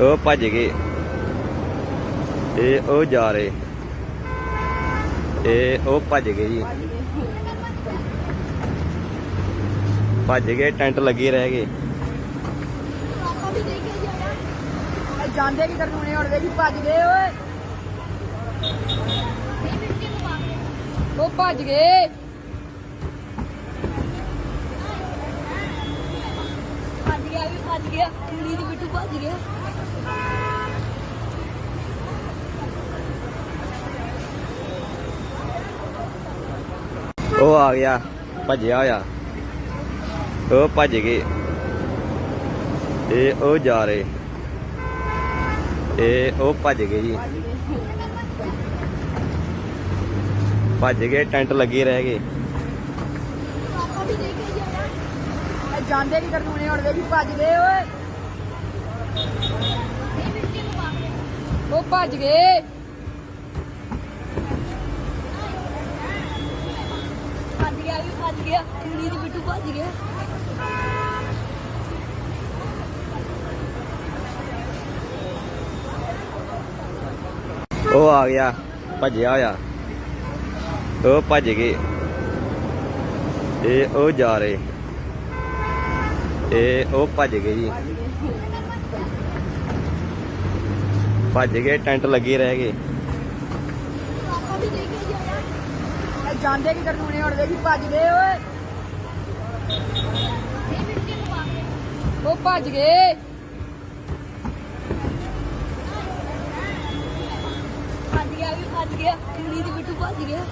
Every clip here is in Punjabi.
ਉਹ ਭੱਜ ਗਏ। ਇਹ ਉਹ ਜਾ ਰਹੇ। ਇਹ ਉਹ ਭੱਜ ਗਏ ਜੀ। ਭੱਜ ਗਏ, ਟੈਂਟ ਲੱਗੇ ਰਹਿ ਗਏ। ਇਹ ਜਾਂਦੇ ਕੀ ਕਰਨ ਨੇ ਹੁਣ? ਵੇਖੀ ਭੱਜ ਗਏ, ਓਏ। ਉਹ ਭੱਜ ਗਏ। ਭੱਜ ਗਿਆ, ਵੀ ਭੱਜ ਗਿਆ। ਕੁੜੀ ਦੀ ਬਿੱਟੂ ਭੱਜ ਗਿਆ। ਉਹ ਆ ਗਿਆ, ਭੱਜਿਆ ਹੋਇਆ। ਉਹ ਭੱਜ ਗਏ। ਇਹ ਉਹ ਜਾ ਰਹੇ। ਇਹ ਉਹ ਭੱਜ ਗਏ ਜੀ। ਭੱਜ ਗਏ, ਟੈਂਟ ਲੱਗੇ ਰਹਿ ਗਏ। ਜਾਂਦੇ ਕੀ ਕਰਨ ਹੁਣ ਵੇਖੀ ਭੱਜ ਗਏ, ਓਏ। ਉਹ ਭੱਜ ਗਏ। ਭੱਜ ਗਿਆ ਵੀ ਭੱਜ ਗਿਆ। ਕੁੜੀ ਦੀ ਬਿੱਟੂ ਭੱਜ ਗਿਆ ਉਹ ਆ ਗਿਆ, ਭੱਜਿਆ ਹੋਇਆ। ਉਹ ਭੱਜ ਗਏ। ਇਹ ਉਹ ਜਾ ਰਹੇ। ਇਹ ਉਹ ਭੱਜ ਗਏ ਜੀ। ਭੱਜ ਗਏ ਟੈਂਟ ਲੱਗੇ ਰਹਿ ਗਏ। ਜਾਂਦੇ ਕੀ ਕਰਨ ਨੇ ਹੁਣ ਵੇਖੀ ਭੱਜ ਗਏ ਓਏ। ਉਹ ਭੱਜ ਗਏ। ਭੱਜ ਗਿਆ ਵੀ ਭੱਜ ਗਿਆ। ਕੁੜੀ ਦੀ ਬਿੱਟੂ ਭੱਜ ਗਿਆ।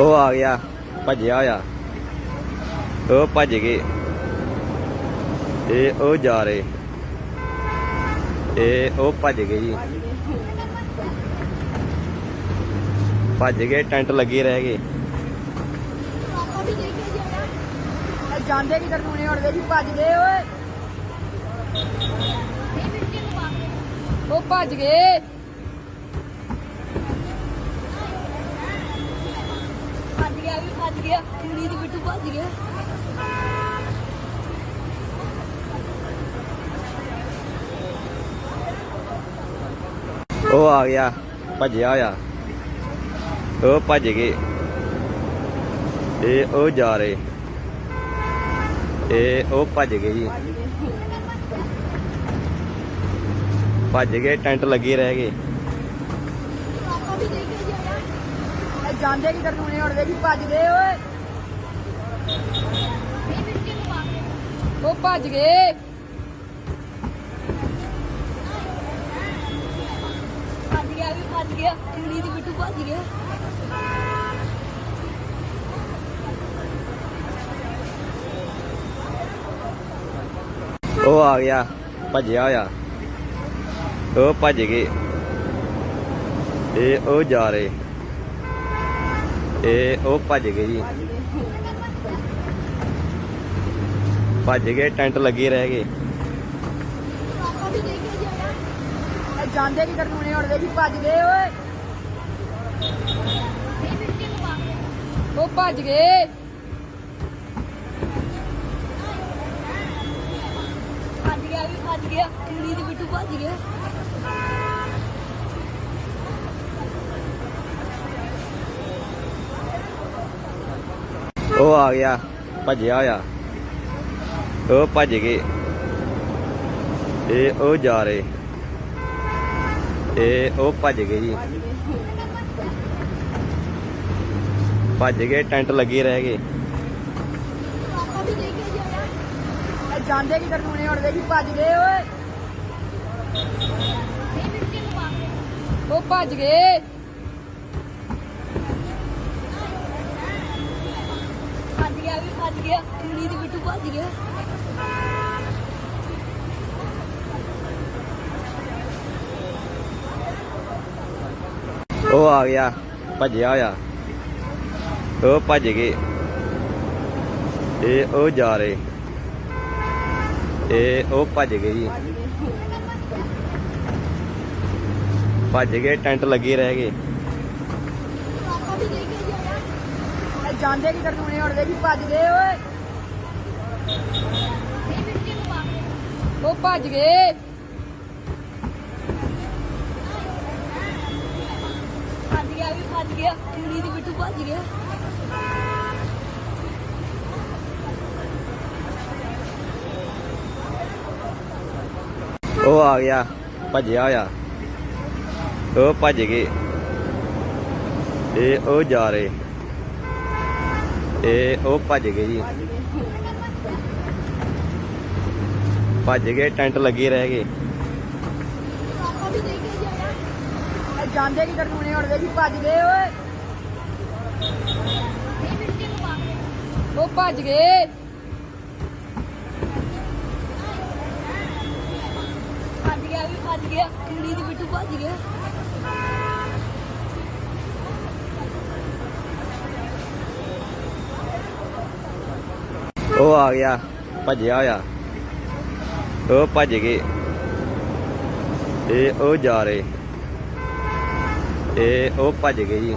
ਉਹ ਆ ਗਿਆ ਭੱਜਿਆ ਹੋਇਆ। ਉਹ ਭੱਜ ਗਏ। ਇਹ ਉਹ ਜਾ ਰਹੇ। ਇਹ ਉਹ ਭੱਜ ਗਏ ਜੀ। ਭੱਜ ਗਏ, ਟੈਂਟ ਲੱਗੇ ਰਹਿ ਗਏ। ਇਹ ਜਾਂਦੇ ਕੀ ਕਰਨ ਨੇ ਹੁਣ ਵੇਖੀ, ਭੱਜ ਗਏ ਓਏ। ਉਹ ਭੱਜ ਗਏ। ਭੱਜ ਗਿਆ ਵੀ ਭੱਜ ਗਿਆ। ਕੁੜੀ ਦੀ ਬਿੱਟੂ ਭੱਜ ਗਿਆ। ਉਹ ਆ ਗਿਆ, ਭੱਜਿਆ ਹੋਇਆ। ਉਹ ਭੱਜ ਗਏ। ਇਹ ਉਹ ਜਾ ਰਹੇ। ਇਹ ਉਹ ਭੱਜ ਗਏ ਜੀ। ਭੱਜ ਗਏ, ਟੈਂਟ ਲੱਗੇ ਰਹਿ ਗਏ। ਜਾਂਦੇ ਕੀ ਕਰਨ ਨੇ ਹੁਣ ਵੇਖੀ ਭੱਜ ਗਏ, ਓਏ। ਉਹ ਭੱਜ ਗਏ। ਭੱਜ ਗਿਆ ਵੀ ਦੀ ਬਿੱਟੂ ਭੱਜ ਗਿਆ। ਉਹ ਆ ਗਿਆ, ਭੱਜਿਆ ਹੋਇਆ। ਉਹ ਭੱਜ ਗਏ। ਇਹ ਉਹ ਜਾ ਰਹੇ। ਇਹ ਉਹ ਭੱਜ ਗਏ ਜੀ। ਭੱਜ ਗਏ, ਟੈਂਟ ਲੱਗੇ ਰਹਿ ਗਏ। ਜਾਂਦੇ ਕੀ ਕਰਨ ਨੇ ਹੁਣ ਭੱਜ ਗਏ, ਓਏ। ਉਹ ਭੱਜ ਗਏ। ਭੱਜ ਗਿਆ ਵੀ, ਭੱਜ ਗਿਆ। ਕੁੜੀ ਦੀ ਬਿੱਟੂ ਭੱਜ ਗਿਆ। ਉਹ ਆ ਗਿਆ, ਭੱਜਿਆ ਹੋਇਆ। ਉਹ ਭੱਜ ਗਏ। ਇਹ ਉਹ ਜਾ ਰਹੇ। ਇਹ ਉਹ ਭੱਜ ਗਏ ਜੀ। ਭੱਜ ਗਏ, ਟੈਂਟ ਲੱਗੇ ਰਹਿ ਗਏ। ਜਾਂਦੇ ਕੀ ਕਰਨ ਨੇ ਹੁਣ ਵੇਖੀ ਭੱਜ ਗਏ ਓਏ? ਉਹ ਭੱਜ ਗਏ। ਭੱਜ ਗਿਆ ਵੀ ਭੱਜ ਗਿਆ, ਕੁੜੀ ਦੀ ਬਿੱਟੂ ਭੱਜ ਗਿਆ। ਉਹ ਆ ਗਿਆ, ਭੱਜਿਆ ਹੋਇਆ। ਉਹ ਭੱਜ ਗਏ। ਇਹ ਉਹ ਜਾ ਰਹੇ। ਇਹ ਉਹ ਭੱਜ ਗਏ ਜੀ। ਭੱਜ ਗਏ, ਟੈਂਟ ਲੱਗੇ ਰਹਿ ਗਏ। ਜਾਂਦੇ ਕੀ ਕਰਨ ਉੜਦੇ ਕੀ ਭੱਜ ਗਏ, ਓਏ। ਉਹ ਭੱਜ ਗਏ। ਭੱਜ ਗਿਆ ਵੀ ਭੱਜ ਗਿਆ। ਕੁੜੀ ਦੀ ਬਿੱਟੂ ਭੱਜ ਗਿਆ ਉਹ ਆ ਗਿਆ, ਭੱਜਿਆ ਹੋਇਆ। ਉਹ ਭੱਜ ਗਏ। ਇਹ ਉਹ ਜਾ ਰਹੇ। ਇਹ ਉਹ ਭੱਜ ਗਏ ਜੀ। ਭੱਜ ਗਏ, ਟੈਂਟ ਲੱਗੇ ਰਹਿ ਗਏ। ਜਾਂਦੇ ਕੀ ਕਰਨ ਹੁਣੇ ਉੜਦੇ ਭੱਜ ਗਏ ਓਏ? ਉਹ ਭੱਜ ਗਏ। ਭੱਜ ਗਿਆ ਵੀ, ਭੱਜ ਗਿਆ। ਕੁੜੀ ਦੀ ਬਿੱਟੂ ਭੱਜ ਗਿਆ? ਉਹ ਆ ਗਿਆ, ਭੱਜਿਆ ਹੋਇਆ। ਉਹ ਭੱਜ ਗਏ। ਇਹ ਉਹ ਜਾ ਰਹੇ। ਇਹ ਉਹ ਭੱਜ ਗਏ ਜੀ।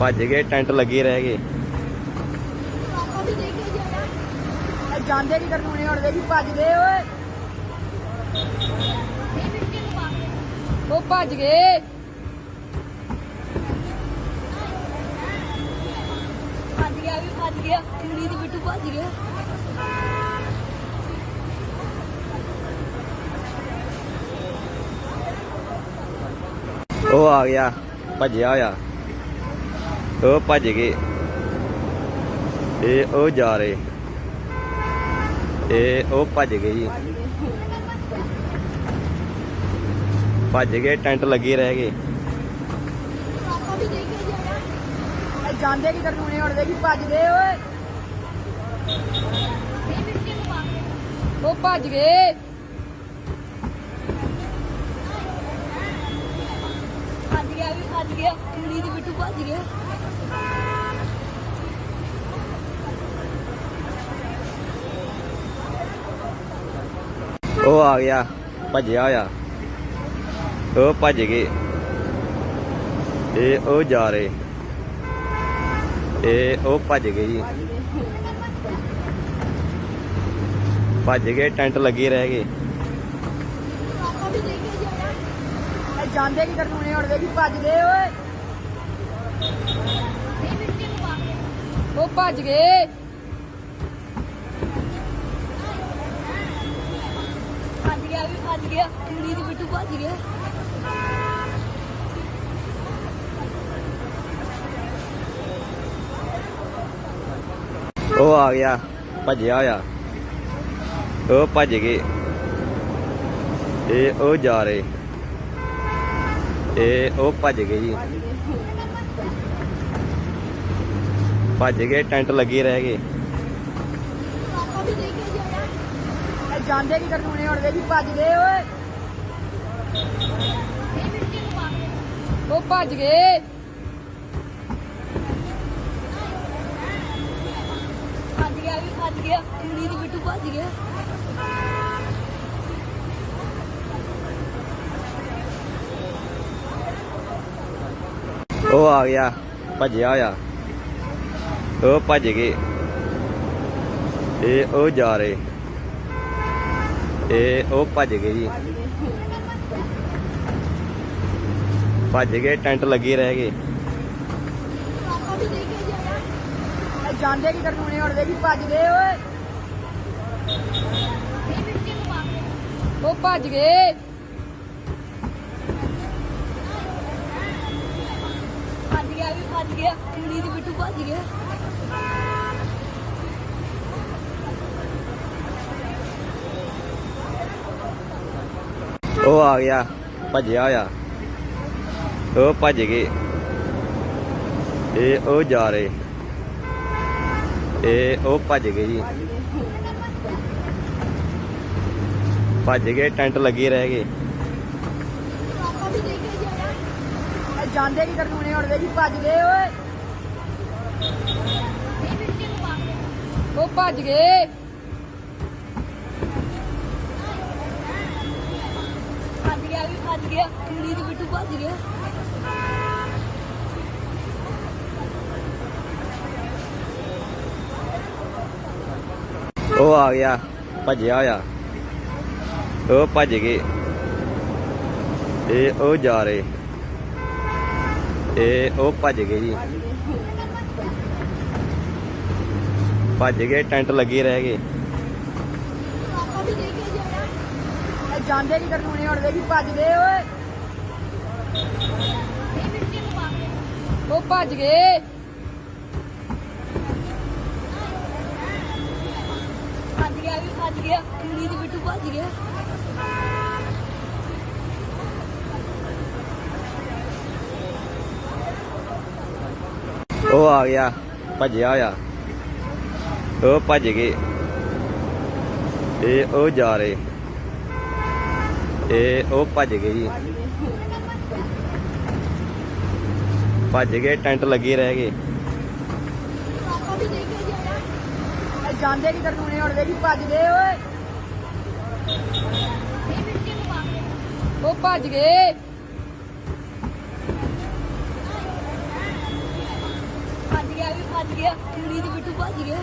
ਭੱਜ ਗਏ, ਟੈਂਟ ਲੱਗੇ ਰਹਿ ਗਏ। ਜਾਂਦੇ ਕੀ ਕਰਨ ਹੁਣੇ ਉੜਦੇ ਕੀ ਭੱਜ ਗਏ ਓਏ। ਉਹ ਭੱਜ ਗਏ। ਭੱਜ ਗਿਆ ਵੀ ਭੱਜ ਗਿਆ। ਕੁੜੀ ਦੀ ਬਿੱਟੂ ਭੱਜ ਗਿਆ। ਉਹ ਆ ਗਿਆ, ਭੱਜਿਆ ਹੋਇਆ। ਉਹ ਭੱਜ ਗਏ। ਇਹ ਉਹ ਜਾ ਰਹੇ। ਇਹ ਉਹ ਭੱਜ ਗਏ ਜੀ। ਭੱਜ ਗਏ, ਟੈਂਟ ਲੱਗੇ ਰਹਿ ਗਏ। ਜਾਂਦੇ ਕੀ ਕਰਨ ਹੁਣੇ ਉੜਦੇ ਕੀ ਭੱਜ ਗਏ, ਓਏ। ਉਹ ਭੱਜ ਗਏ ਭੱਜ ਗਿਆ ਵੀ ਭੱਜ ਗਿਆ ਕੁੜੀ ਦੀ ਬਿੱਟੂ ਭੱਜ ਗਿਆ ਉਹ ਆ ਗਿਆ, ਭੱਜਿਆ ਹੋਇਆ। ਉਹ ਭੱਜ ਗਏ। ਇਹ ਉਹ ਜਾ ਰਹੇ। ਇਹ ਉਹ ਭੱਜ ਗਏ ਜੀ। ਭੱਜ ਗਏ, ਟੈਂਟ ਲੱਗੇ ਰਹਿ ਗਏ ਇਹ ਜਾਂਦੇ ਕੀ ਕਰਨ ਹੁਣੇ ਉੜਦੇ ਕੀ ਭੱਜ ਗਏ ਓਏ? ਉਹ ਭੱਜ ਗਏ। ਭੱਜ ਗਿਆ, ਵੀ ਭੱਜ ਗਿਆ। ਕੁੜੀ ਦੀ ਬਿੱਟੂ ਭੱਜ ਗਿਆ। ਉਹ ਆ ਗਿਆ, ਭੱਜਿਆ ਹੋਇਆ। ਉਹ ਭੱਜ ਗਏ। ਇਹ ਉਹ ਜਾ ਰਹੇ। ਇਹ ਉਹ ਭੱਜ ਗਏ ਜੀ। ਭੱਜ ਗਏ, ਟੈਂਟ ਲੱਗੇ ਰਹਿ ਗਏ। ਜਾਂਦੇ ਕੀ ਕਰਨ ਹੁਣੇ ਉੜਦੇ ਕੀ ਭੱਜ ਗਏ, ਓਏ। ਉਹ ਭੱਜ ਗਏ। ਭੱਜ ਗਿਆ ਵੀ, ਭੱਜ ਗਿਆ। ਕੁੜੀ ਦੀ ਬਿੱਟੂ ਭੱਜ ਗਿਆ। ਉਹ ਆ ਗਿਆ, ਭੱਜਿਆ ਹੋਇਆ। ਉਹ ਭੱਜ ਗਏ। ਇਹ ਉਹ ਜਾ ਰਹੇ। ਇਹ ਉਹ ਭੱਜ ਗਏ ਜੀ। ਭੱਜ ਗਏ, ਟੈਂਟ ਲੱਗੇ ਰਹਿ ਗਏ। ਜਾਂਦੇ ਕੀ ਕਰਨ ਹੁਣੇ ਉੜਦੇ ਕੀ ਭੱਜ ਗਏ, ਓਏ। ਉਹ ਭੱਜ ਗਏ। ਭੱਜ ਵੀ ਭੱਜ ਗਿਆ, ਕੁੜੀ ਬਿੱਟੂ ਭੱਜ ਗਿਆ। ਉਹ ਆ ਗਿਆ, ਭੱਜਿਆ ਹੋਇਆ। ਉਹ ਭੱਜ ਗਏ। ਇਹ ਉਹ ਜਾ ਰਹੇ। ਇਹ ਉਹ ਭੱਜ ਗਏ ਜੀ। ਭੱਜ ਗਏ, ਟੈਂਟ ਲੱਗੇ ਰਹਿ ਗਏ। ਜਾਂਦੇ ਕੀ ਕਰਨੂਨੇ ਹੁਣ ਵੇਖੀ, ਭੱਜ ਗਏ ਓਏ। ਉਹ ਭੱਜ ਗਏ। ਉਹ ਆ ਗਿਆ, ਭੱਜਿਆ ਹੋਇਆ। ਉਹ ਭੱਜ ਗਏ। ਇਹ ਉਹ ਜਾ ਰਹੇ। ਇਹ ਉਹ ਭੱਜ ਗਏ ਜੀ। ਭੱਜ ਗਏ, ਟੈਂਟ ਲੱਗੇ ਰਹਿ ਗਏ। ਜਾਂਦੇ ਕੀ ਕਰਨ ਹੁਣੇ ਉੜਦੇ ਕੀ ਭੱਜ ਗਏ, ਓਏ। ਉਹ ਭੱਜ ਗਏ। ਭੱਜ ਗਿਆ ਵੀ, ਭੱਜ ਗਿਆ। ਕੁੜੀ ਦੇ ਬਿੱਟੂ ਭੱਜ ਗਿਆ। ਉਹ ਆ ਗਿਆ, ਭੱਜਿਆ ਆ ਉਹ ਭੱਜ ਗਏ। ਇਹ ਉਹ ਜਾ ਰਹੇ। ਇਹ ਉਹ ਭੱਜ ਗਏ ਜੀ। ਭੱਜ ਗਏ, ਟੈਂਟ ਲੱਗੇ ਰਹਿ ਗਏ। ਜਾਂਦੇ ਕੀ ਕਰਨ ਹੁਣੇ ਉੜਦੇ ਕੀ ਭੱਜ ਗਏ, ਓਏ। ਉਹ ਭੱਜ ਗਏ। ਗਿਆ ਵੀ ਭੱਜ ਗਿਆ ਕੁੜੀ ਦੇ ਬਿੱਟੂ ਭੱਜ ਗਿਆ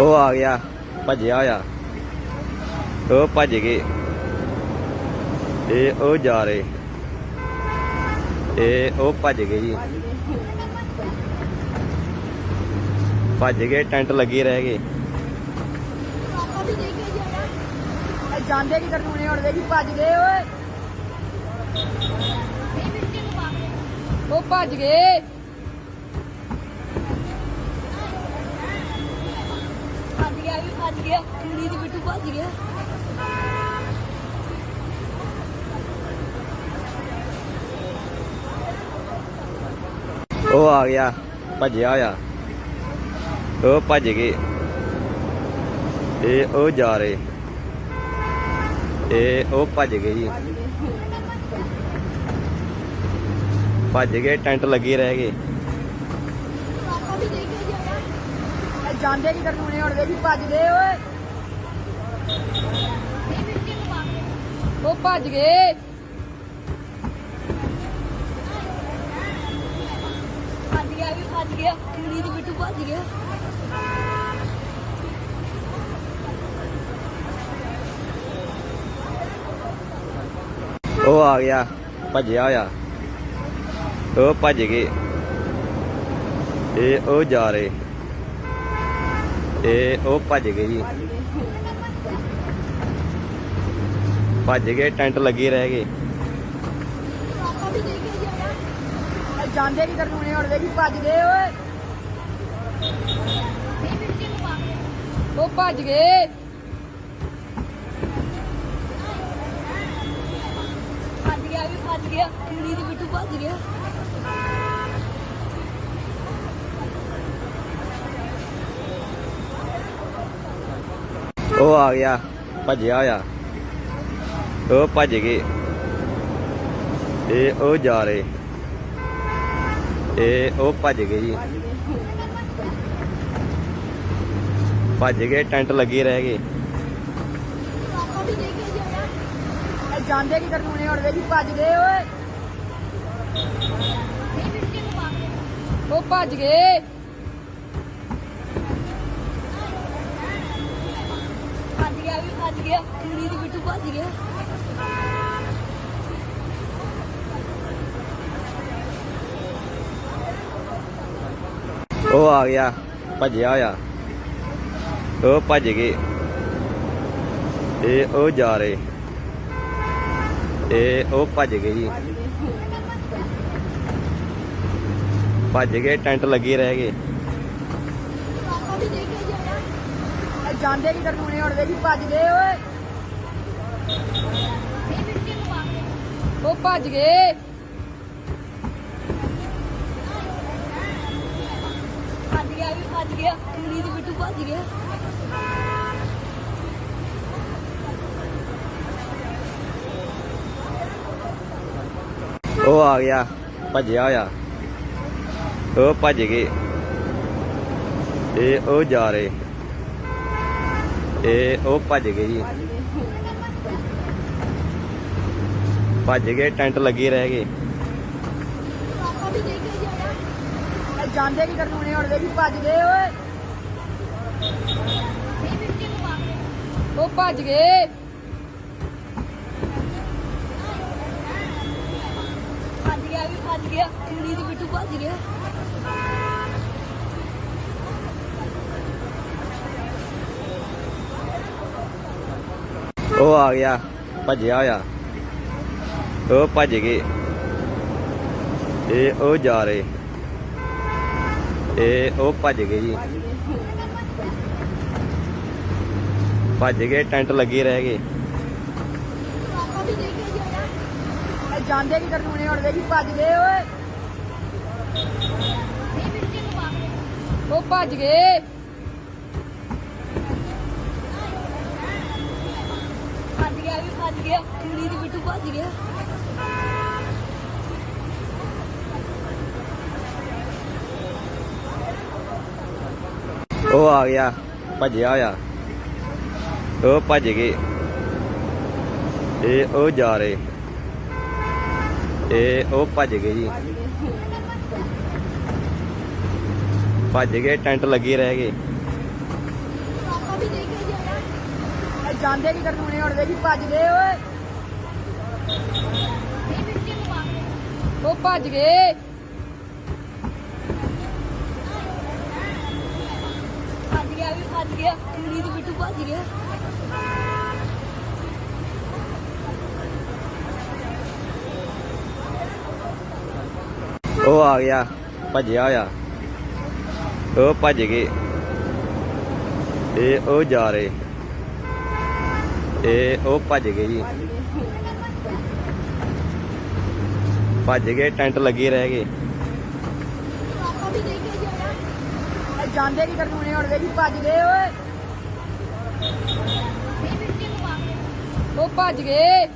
ਉਹ ਆ ਗਿਆ, ਭੱਜਿਆ ਹੋਇਆ। ਉਹ ਭੱਜ ਗਏ। ਇਹ ਉਹ ਜਾ ਰਹੇ। ਇਹ ਉਹ ਭੱਜ ਗਏ ਜੀ। ਭੱਜ ਗਏ, ਟੈਂਟ ਲੱਗੇ ਰਹਿ ਗਏ ਇਹ ਜਾਂਦੇ ਕੀ ਕਰਨ ਹੁਣੇ ਉੜਦੇ ਭੱਜ ਗਏ ਓਏ। ਉਹ ਭੱਜ ਗਏ। ਭੱਜ ਗਿਆ ਵੀ, ਭੱਜ ਗਿਆ। ਕੁੜੀ ਦੇ ਬਿੱਟੂ ਭੱਜ ਗਿਆ। ਉਹ ਆ ਗਿਆ, ਭੱਜਿਆ ਹੋਇਆ। ਉਹ ਭੱਜ ਗਏ। ਇਹ ਉਹ ਜਾ ਰਹੇ। ਇਹ ਉਹ ਭੱਜ ਗਏ ਜੀ। ਭੱਜ ਗਏ, ਟੈਂਟ ਲੱਗੇ ਰਹਿ ਗਏ। ਜਾਂਦੇ ਕੀ ਕਰਨ ਹੁਣੇ ਉੜਦੇ ਕੀ ਭੱਜ ਗਏ ਓਏ। ਉਹ ਭੱਜ ਗਏ। ਭੱਜ ਗਿਆ ਵੀ ਭੱਜ ਗਿਆ। ਕੁੜੀ ਦੇ ਬਿੱਟੂ ਭੱਜ ਗਿਆ ਉਹ ਆ ਗਿਆ, ਭੱਜਿਆ ਹੋਇਆ। ਉਹ ਭੱਜ ਗਏ। ਇਹ ਉਹ ਜਾ ਰਹੇ। ਇਹ ਉਹ ਭੱਜ ਗਏ ਜੀ। ਭੱਜ ਗਏ, ਟੈਂਟ ਲੱਗੇ ਰਹਿ ਗਏ। ਜਾਂਦੇ ਕੀ ਕਰਨ ਹੁਣੇ ਉੜਦੇ ਕੀ ਭੱਜ ਗਏ, ਓਏ। ਉਹ ਭੱਜ ਗਏ। ਭੱਜ ਗਿਆ ਵੀ ਬਿੱਟੂ ਭੱਜ ਗਿਆ। ਉਹ ਆ ਗਿਆ, ਭੱਜਿਆ ਆ ਉਹ ਭੱਜ ਗਏ। ਇਹ ਉਹ ਜਾ ਰਹੇ। ਇਹ ਉਹ ਭੱਜ ਗਏ ਜੀ। ਭੱਜ ਗਏ, ਟੈਂਟ ਲੱਗੇ ਰਹਿ ਗਏ। ਜਾਂਦੇ ਕੀ ਕਰਨ ਹੁਣੇ ਉੜਦੇ ਭੱਜ ਗਏ ਓਏ। ਉਹ ਭੱਜ ਗਏ। ਭੱਜ ਗਿਆ ਵੀ, ਭੱਜ ਗਿਆ। ਕੁੜੀ ਦੇ ਬਿੱਟੂ ਭੱਜ ਗਿਆ। ਉਹ ਆ ਗਿਆ, ਭੱਜਿਆ ਹੋਇਆ। ਉਹ ਭੱਜ ਗਏ। ਇਹ ਉਹ ਜਾ ਰਹੇ। ਇਹ ਉਹ ਭੱਜ ਗਏ ਜੀ। ਭੱਜ ਗਏ, ਟੈਂਟ ਲੱਗੇ ਰਹਿ ਗਏ। ਜਾਂਦੇ ਕੀ ਕਰਨ ਉੜਦੇ ਕੀ ਭੱਜ ਗਏ, ਓਏ। ਉਹ ਭੱਜ ਗਏ। ਭੱਜ ਗਿਆ ਵੀ ਭੱਜ ਗਿਆ, ਕੁੜੀ ਦੇ ਬਿੱਟੂ ਭੱਜ ਗਿਆ। ਉਹ ਆ ਗਿਆ, ਭੱਜਿਆ ਹੋਇਆ। ਉਹ ਭੱਜ ਗਏ। ਇਹ ਉਹ ਜਾ ਰਹੇ। ਇਹ ਉਹ ਭੱਜ ਗਏ ਜੀ। ਭੱਜ ਗਏ, ਟੈਂਟ ਲੱਗੇ ਰਹਿ ਗਏ। ਜਾਂਦੇ ਕੀ ਕਰਨ ਹੁਣ, ਵੇਖੀ ਭੱਜ ਗਏ, ਓਏ। ਉਹ ਭੱਜ ਗਏ। ਗਿਆ ਵੀ ਭੱਜ ਗਿਆ, ਕੁੜੀ ਬਿੱਟੂ ਭੱਜ ਗਿਆ। ਉਹ ਆ ਗਿਆ, ਭੱਜਿਆ ਹੋਇਆ। ਉਹ ਭੱਜ ਗਏ। ਇਹ ਉਹ ਜਾ ਰਹੇ। ਇਹ ਉਹ ਭੱਜ ਗਏ ਜੀ। ਭੱਜ ਗਏ, ਟੈਂਟ ਲੱਗੇ ਰਹਿ ਗਏ। ਜਾਂਦੇ ਕੀ ਕਰਨ ਹੁਣੇ ਹੁਣ ਵੇਖੀ ਭੱਜ ਗਏ ਓਏ। ਉਹ ਭੱਜ ਗਏ। ਭੱਜ ਗਿਆ ਵੀ, ਭੱਜ ਗਿਆ। ਕੁੜੀ ਦੀ ਬਿੱਟੂ ਭੱਜ ਗਿਆ। ਉਹ ਆ ਗਿਆ, ਭੱਜਿਆ ਹੋਇਆ। ਉਹ ਭੱਜ ਗਏ। ਇਹ ਉਹ ਜਾ ਰਹੇ। ਇਹ ਉਹ ਭੱਜ ਗਏ ਜੀ। ਭੱਜ ਗਏ, ਟੈਂਟ ਲੱਗੇ ਰਹਿ ਗਏ। ਜਾਂਦੇ ਕੀ ਕਰਨ ਹੁਣੇ ਹੁਣ ਵੇਖੀ ਭੱਜ ਗਏ ਓਏ? ਉਹ ਭੱਜ ਗਏ। ਭੱਜ ਗਿਆ, ਵੀ ਭੱਜ ਗਿਆ। ਕੁੜੀ ਦੀ ਬਿੱਟੂ ਭੱਜ ਗਿਆ ਉਹ ਆ ਗਿਆ, ਭੱਜਿਆ ਹੋਇਆ। ਉਹ ਭੱਜ ਗਏ। ਇਹ ਉਹ ਜਾ ਰਹੇ। ਇਹ ਉਹ ਭੱਜ ਗਏ ਜੀ। ਭੱਜ ਗਏ, ਟੈਂਟ ਲੱਗੇ ਰਹਿ ਗਏ। ਜਾਂਦੇ ਕੀ ਕਰਨ ਹੁਣੇ ਹੁਣ ਵੇਖੀ ਭੱਜ ਗਏ, ਓਏ। ਉਹ ਭੱਜ ਗਏ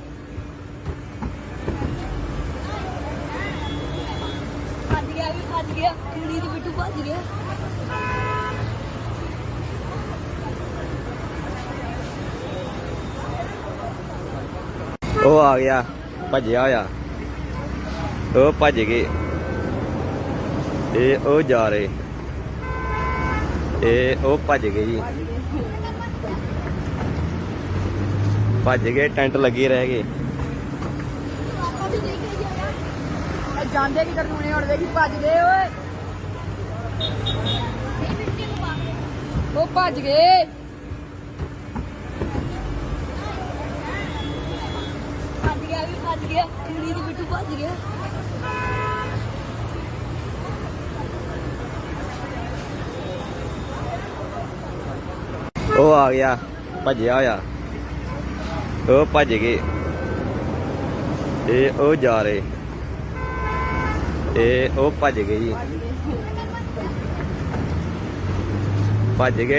ਭੱਜ ਗਿਆ ਵੀ ਭੱਜ ਗਿਆ, ਕੁੜੀ ਦੀ ਬਿੱਟੂ ਭੱਜ ਗਿਆ। ਉਹ ਆ ਗਿਆ, ਭੱਜਿਆ ਹੋਇਆ। ਉਹ ਭੱਜ ਗਏ। ਇਹ ਉਹ ਜਾ ਰਹੇ। ਇਹ ਉਹ ਭੱਜ ਗਏ ਜੀ। ਭੱਜ ਗਏ, ਟੈਂਟ ਲੱਗੇ ਰਹਿ ਗਏ। ਜਾਂਦੇ ਕੀ ਕਰਨ ਹੁਣੇ ਹੁਣ ਵੇਖੀ ਭੱਜ ਗਏ ਓਏ। ਉਹ ਭੱਜ ਗਏ। ਭੱਜ ਗਿਆ ਵੀ, ਭੱਜ ਗਿਆ। ਕੁੜੀ ਦੀ ਬਿੱਟੂ ਭੱਜ ਗਿਆ। ਉਹ ਆ ਗਿਆ, ਭੱਜਿਆ ਹੋਇਆ। ਉਹ ਭੱਜ ਗਏ। ਇਹ ਉਹ ਜਾ ਰਹੇ। ਇਹ ਉਹ ਭੱਜ ਗਏ ਜੀ। ਭੱਜ ਗਏ।